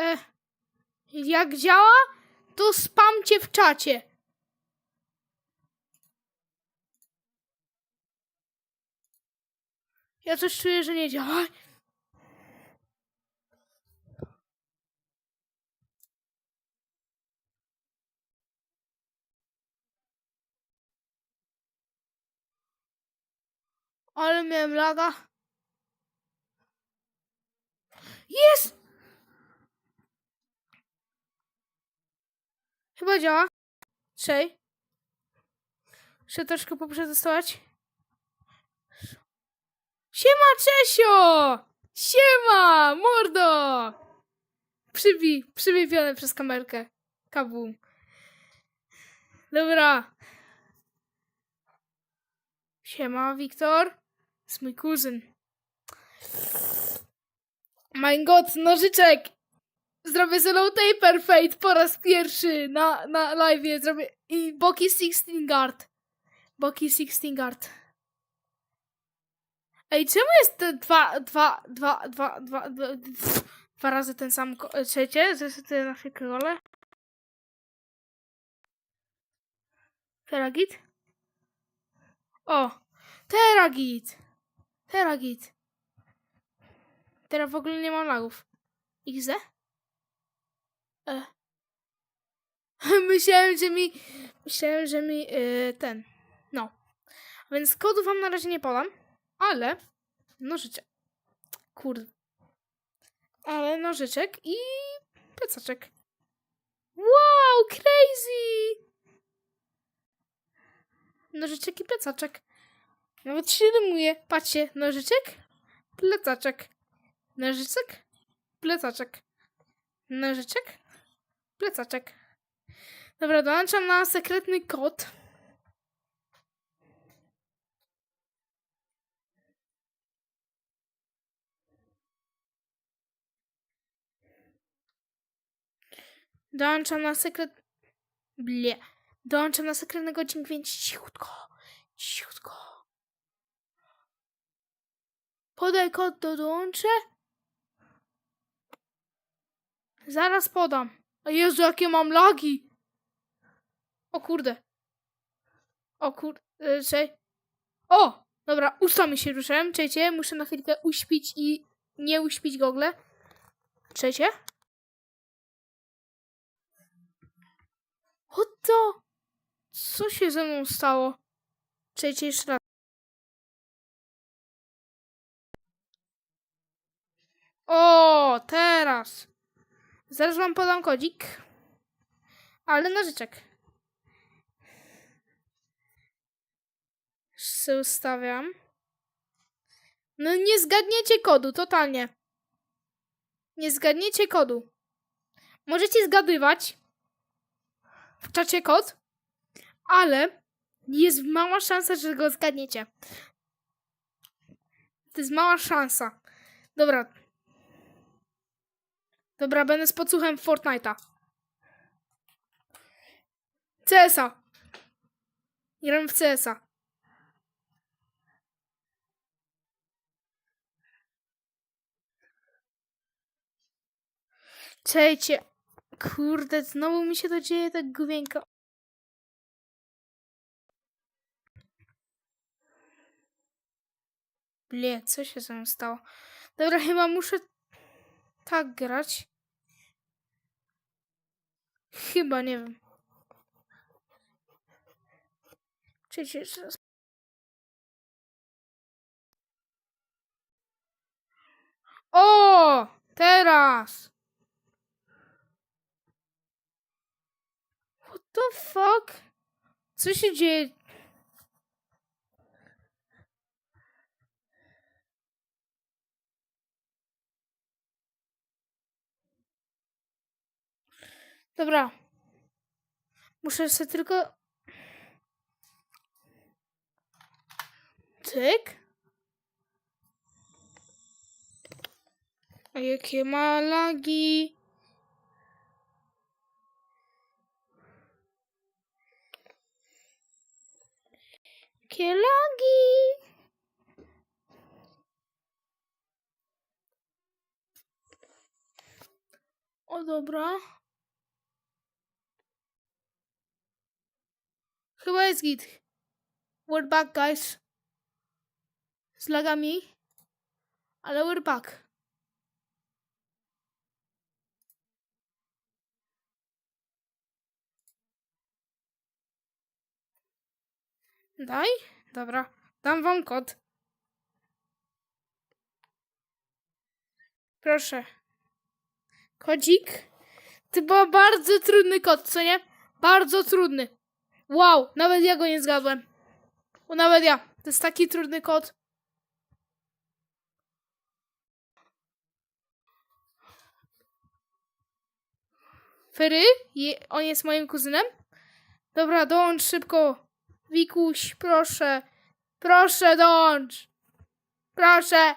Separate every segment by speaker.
Speaker 1: E, jak działa, to spamcie w czacie. Ja coś czuję, że nie działa. Ale miałem laga. Jest! Chyba działa. Czej. Muszę troszkę poprzetestować. Siema, Czesio! Siema, mordo! Przybij, przybij pionę przez kamerkę. Kabum. Dobra. Siema, Wiktor. jest mój kuzyn. My god, nożyczek! Zrobię solo taper fate po raz pierwszy na, na live. Zrobię i boki 16 guard. Boki 16 guard. Ej, czemu jest te dwa, dwa, dwa, dwa, dwa, dwa, dwa razy ten sam trzecie? Zresetuję na chwilkę rolę. Teragit? O! Teragit! Teragit! Teraz w ogóle nie mam lagów. XD? E. Myślałem, że mi... Myślałem, że mi... Yy, ten... No. Więc kodu wam na razie nie podam. Ale... Nożyczek. Kurde. Ale nożyczek i... Plecaczek. Wow! Crazy! Nożyczek i plecaczek. Nawet się rymuje. Patrzcie. Nożyczek, plecaczek. Nożyczek, plecaczek. Nożyczek, plecaczek. Dobra, dołączam na sekretny kod. Dołączam na sekret... Blie. Dołączam na sekretny godzin, więc cichutko. Cichutko. Podaj kod, to dołączę. Zaraz podam. Jezu, jakie mam lagi. O kurde. O kurde. Czej. O! Dobra, usta mi się ruszyłem. Czejcie, muszę na chwilkę uśpić i nie uśpić gogle. Czejcie. O to! Co się ze mną stało? Czejcie jeszcze raz. O, teraz. Zaraz wam podam kodzik. Ale nożyczek. Se ustawiam. No nie zgadniecie kodu, totalnie. Nie zgadniecie kodu. Możecie zgadywać w czacie kod, ale jest mała szansa, że go zgadniecie. To jest mała szansa. Dobra. Dobra, będę z podsłuchem Fortnite'a. CS-a. Gram w CS-a. Kurde, znowu mi się to dzieje tak głęboko. Blie, co się ze mną stało? Dobra, chyba muszę tak grać. Chyba, nie wiem. Raz. O! Teraz! What the fuck? Co się dzieje? Dobra. Muszę sobie tylko... Tyk. A jakie ma lagi? Jakie lagi? O dobra. Chyba jest git. We're back, guys. Z lagami. Ale we're back. Daj? Dobra. Dam wam kod. Proszę. Kodzik. To był bardzo trudny kod, co nie? Bardzo trudny. Wow, nawet ja go nie zgadłem. O, nawet ja. To jest taki trudny kod. Fery? Je, on jest moim kuzynem? Dobra, dołącz szybko. Wikuś, proszę. Proszę, dołącz. Proszę.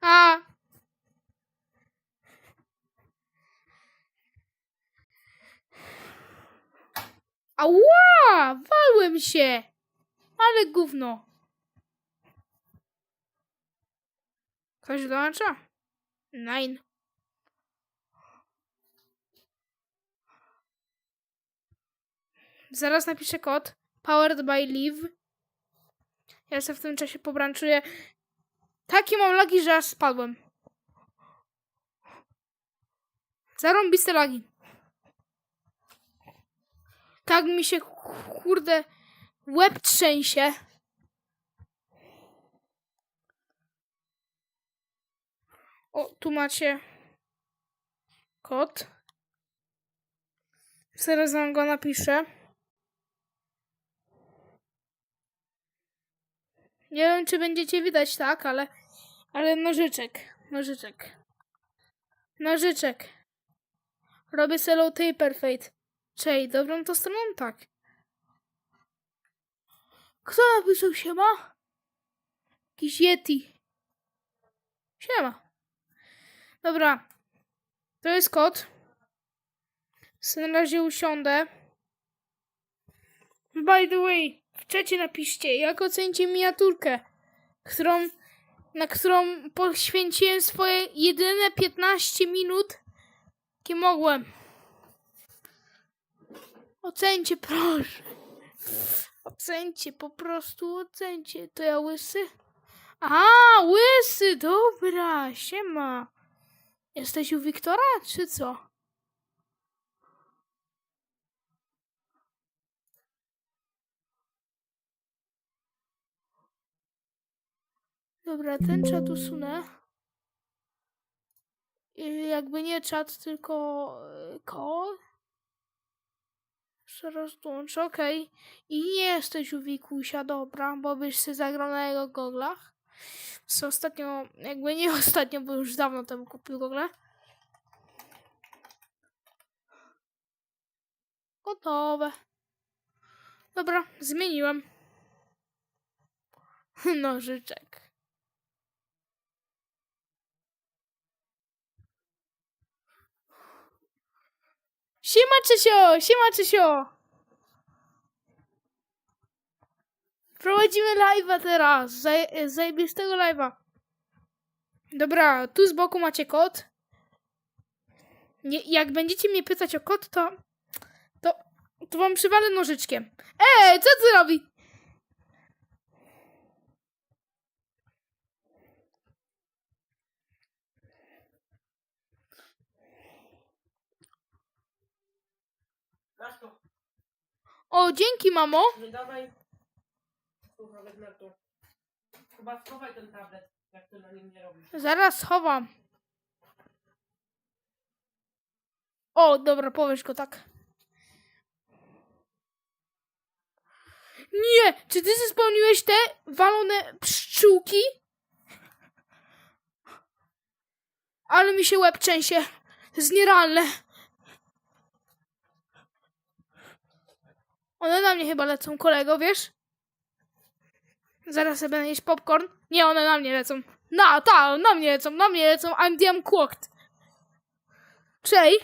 Speaker 1: A. Ała! Walłem się! Ale gówno. Ktoś dołącza? Nine. Zaraz napiszę kod. Powered by Live. Ja sobie w tym czasie pobranczuję. Takie mam lagi, że aż spadłem. Zarąbiste lagi. Tak mi się, kurde, łeb trzęsie. O, tu macie kod. Zaraz wam go napiszę. Nie wiem, czy będziecie widać, tak, ale, ale nożyczek, nożyczek, nożyczek. Robię solo taper fade. Czej, dobrą to stroną? Tak. Kto napisał siema? Jakiś Yeti. Siema. Dobra. To jest kod. Na razie usiądę. By the way, w czacie napiszcie, jak ocenicie miniaturkę, którą, na którą poświęciłem swoje jedyne 15 minut, jakie mogłem. Ocencie, proszę. Ocencie, po prostu ocencie. To ja łysy? A, łysy, dobra, siema. Jesteś u Wiktora, czy co? Dobra, ten czat usunę. Jakby nie czat, tylko e, dołączę, okej. I nie jesteś u Wikusia, dobra, bo byś się zagrał na jego goglach. Co ostatnio, jakby nie ostatnio, bo już dawno temu kupił gogle. Gotowe. Dobra, zmieniłem. Nożyczek. Siema Czesio, siema Czesio. Prowadzimy live'a teraz, zaj- zajebistego live'a. Dobra, tu z boku macie kod. Nie, jak będziecie mnie pytać o kod, to, to, to wam przywalę nożyczkiem. Ej, co ty robi?
Speaker 2: Masz to.
Speaker 1: O, dzięki mamo.
Speaker 2: Nie dawaj. To. Chyba schowaj ten tablet, jak ty na nim nie robisz.
Speaker 1: Zaraz schowam. O, dobra, powiesz go tak. Nie! Czy ty spełniłeś te walone pszczółki? Ale mi się łeb trzęsie. To jest nierealne. One na mnie chyba lecą, kolego, wiesz? Zaraz sobie będę jeść popcorn. Nie, one na mnie lecą. Na, ta, na mnie lecą, na mnie lecą. I'm damn cooked. Czej.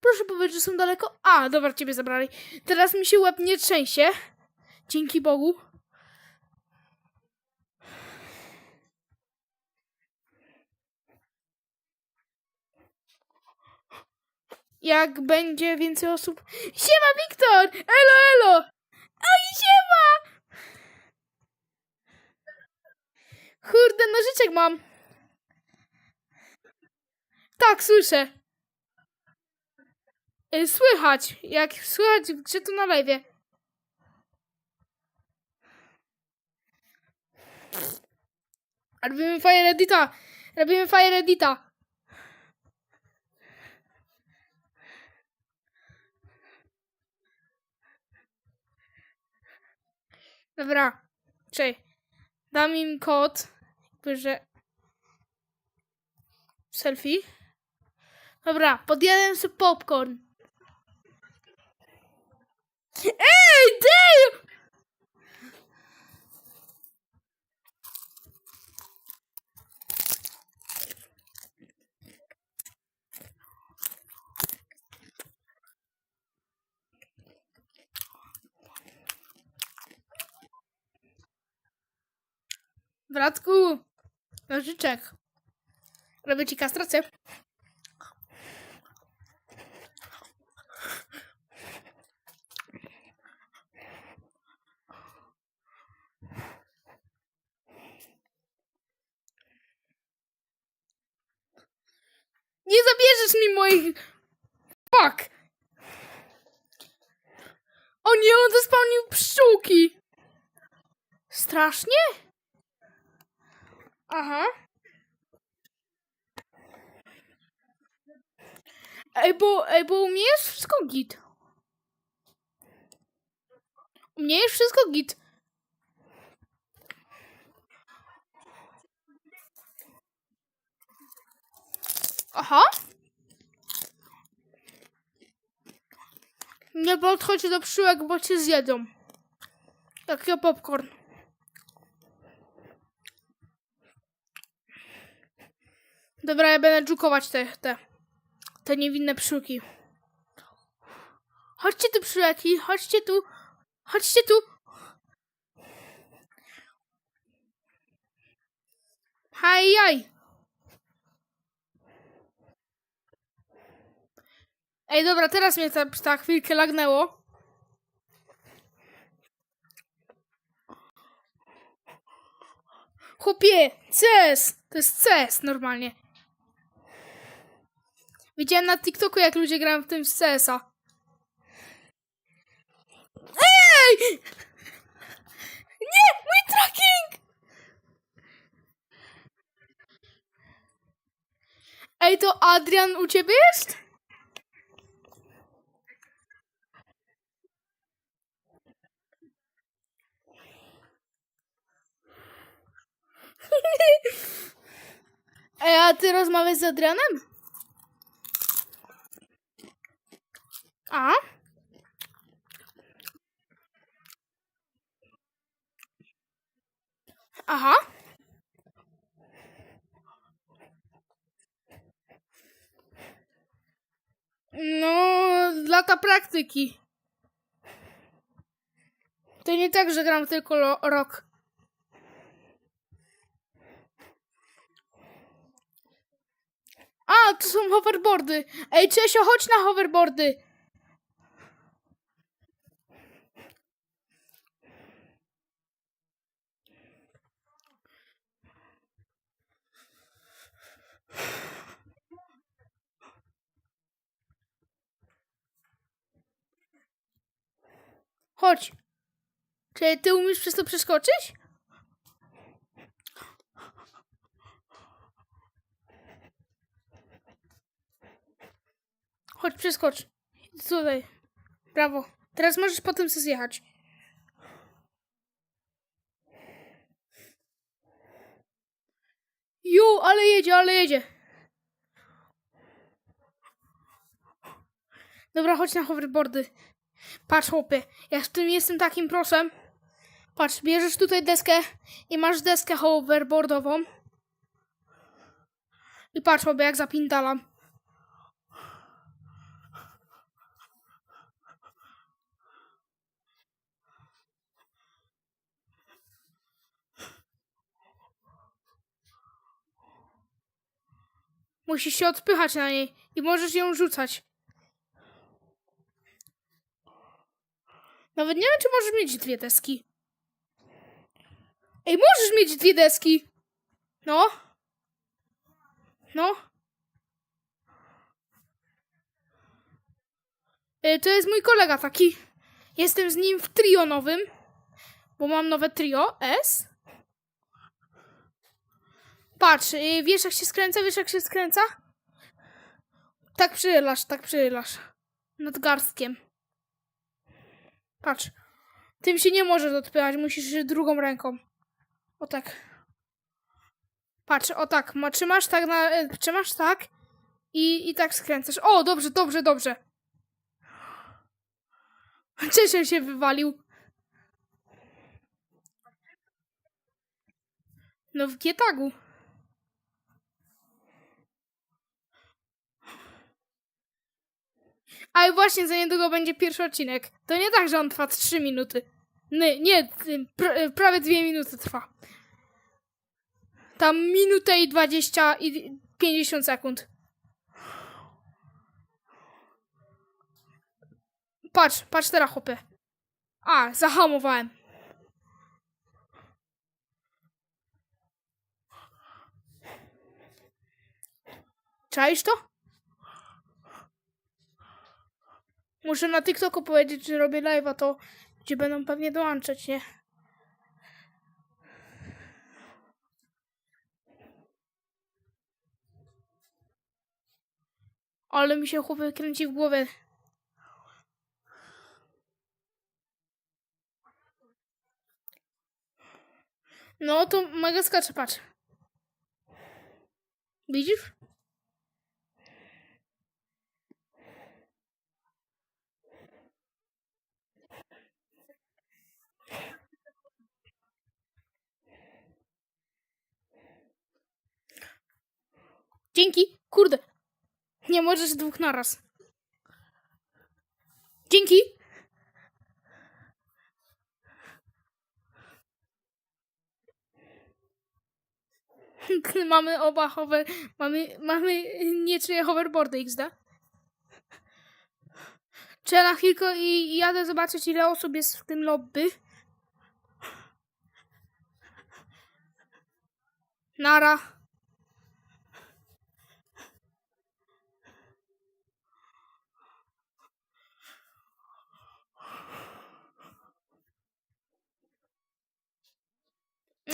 Speaker 1: Proszę powiedzieć, że są daleko. A, dobra, ciebie zabrali. Teraz mi się łeb nie trzęsie. Dzięki Bogu. Jak będzie więcej osób. Siema, Wiktor! Elo, elo! Oj, siema! Kurde, nożyczek mam. Tak, słyszę. Y, Słychać, jak słychać, że tu na lewie. Robimy fire edita. Robimy fire edita. Dobra, czekaj. Dam im kod, jakby, że... Selfie. Dobra, podjadłem sobie popcorn. Ej, damn! Bratku, nożyczek. Robię ci kastrację. Nie zabierzesz mi moich... Fuck! O nie, on zespełnił pszczółki! Strasznie? Aha. Ej, bo, ej, bo u mnie jest wszystko git. U mnie jest wszystko git. Aha. Nie podchodź do pszczółek, bo cię zjedzą. Taki popcorn. Dobra, ja będę dżukować te, te, te niewinne pszczółki. Chodźcie tu, pszczółki, chodźcie tu. Chodźcie tu. Haj, jaj. Ej, dobra, teraz mnie ta, ta chwilkę lagnęło. Chłopie, CS! To jest CS normalnie. Widziałem na TikToku, jak ludzie grają w tym w CS-a. Ej! Nie! Mój tracking! Ej, to Adrian u ciebie jest? Ej, a ty rozmawiasz z Adrianem? A? Aha. No, lata praktyki. To nie tak, że gram tylko rok. A, to są hoverboardy. Ej, Czesio, chodź na hoverboardy. Chodź. Czy ty umiesz przez to przeskoczyć? Chodź, przeskocz. Tutaj. Brawo. Teraz możesz potem sobie zjechać. Ju, ale jedzie, ale jedzie. Dobra, chodź na hoverboardy. Patrz, chłopie, ja w tym jestem takim prosem. Patrz, bierzesz tutaj deskę i masz deskę hoverboardową. I patrz, chłopie, jak zapindalam. Musisz się odpychać na niej i możesz ją rzucać. Nawet nie wiem, czy możesz mieć dwie deski. Ej, możesz mieć dwie deski. No. No. Y, To jest mój kolega taki. Jestem z nim w trio nowym. Bo mam nowe trio S. Patrz, y, wiesz jak się skręca, wiesz jak się skręca? Tak przylasz, tak przylasz. Nad garstkiem. Patrz. Tym się nie możesz odpychać, musisz drugą ręką. O tak. Patrz, o tak. Ma, trzymasz tak na. e, Trzymasz tak i, i tak skręcasz. O, dobrze, dobrze, dobrze. Czesio się wywalił. No w Gietagu. Ale właśnie za niedługo będzie pierwszy odcinek. To nie tak, że on trwa 3 minuty. Nie, nie y, pr- prawie 2 minuty trwa. Tam minutę i 20 i 50 sekund. Patrz, patrz teraz, chłopie. A, zahamowałem. Czaisz to? Muszę na TikToku powiedzieć, że robię live'a, to gdzie będą pewnie dołączać, nie? Ale mi się chłopie kręci w głowie. No to mega skacze, patrz. Widzisz? Dzięki. Kurde. Nie możesz dwóch naraz. Dzięki. mamy oba hover... Mamy, mamy nieczyje hoverboardy XD. Czy ja na chwilkę i jadę zobaczyć ile osób jest w tym lobby. Nara.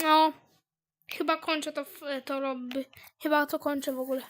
Speaker 1: No, chyba kończę to, to. Chyba to kończę w ogóle.